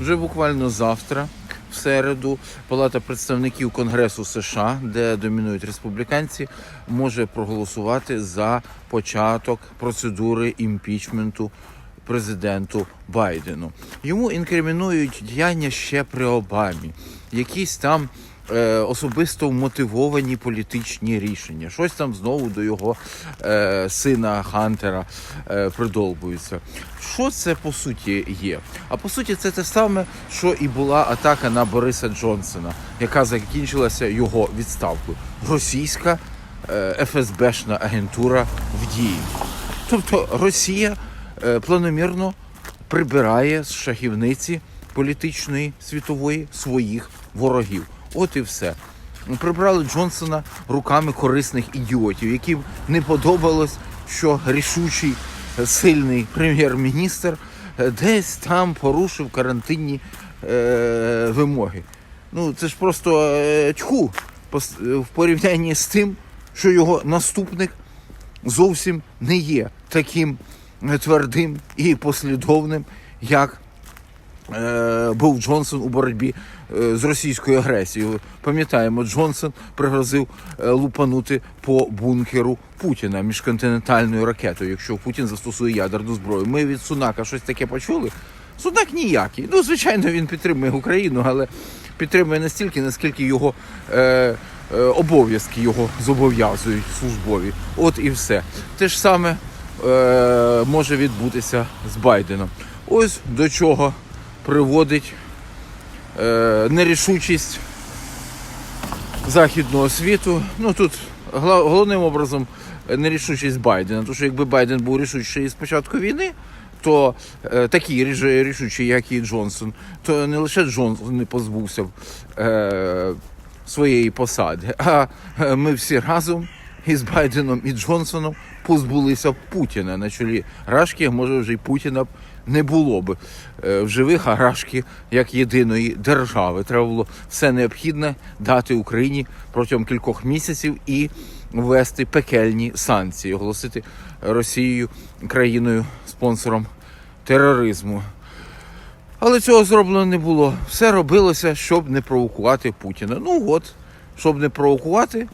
Вже буквально завтра, в середу, Палата представників Конгресу США, де домінують республіканці, може проголосувати за початок процедури імпічменту президенту Байдену. Йому інкримінують діяння ще при Обамі, якісь там е, особисто мотивовані політичні рішення. Щось там знову до його е, сина Хантера е, придолбується. Що це по суті є? А по суті, це те саме, що і була атака на Бориса Джонсона, яка закінчилася його відставкою. Російська е, ФСБшна агентура в дії. Тобто Росія е, планомірно прибирає з шахівниці політичної світової своїх ворогів. От і все. Прибрали Джонсона руками корисних ідіотів, яким не подобалось, що рішучий сильний прем'єр-міністр десь там порушив карантинні е, вимоги. Ну це ж просто е, тьху в порівнянні з тим, що його наступник зовсім не є таким е, твердим і послідовним, як був Джонсон у боротьбі е, з російською агресією. Пам'ятаємо, Джонсон пригрозив е, лупанути по бункеру Путіна міжконтинентальною ракетою, якщо Путін застосує ядерну зброю. Ми від Сунака щось таке почули. Сунак ніякий. Ну, звичайно, він підтримує Україну, але підтримує настільки, наскільки його е, е, обов'язки його зобов'язують службові. От і все. Те ж саме е, може відбутися з Байденом. Ось до чого приводить е, нерішучість західного світу. Ну тут головним образом е, нерішучість Байдена. Тому що якби Байден був рішучий з початку війни, то е, такий рішучий, як і Джонсон, то не лише Джонсон не позбувся е, своєї посади, а е, ми всі разом із Байденом і Джонсоном позбулися Путіна на чолі Рашки, може вже й Путіна б не було б е, в живих, а Рашки як єдиної держави. Треба було все необхідне дати Україні протягом кількох місяців і ввести пекельні санкції, оголосити Росією країною спонсором тероризму. Але цього зроблено не було. Все робилося, щоб не провокувати Путіна. Ну от, щоб не провокувати,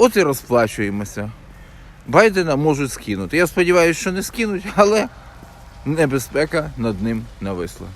от і розплачуємося. Байдена можуть скинути. Я сподіваюся, що не скинуть, але небезпека над ним нависла.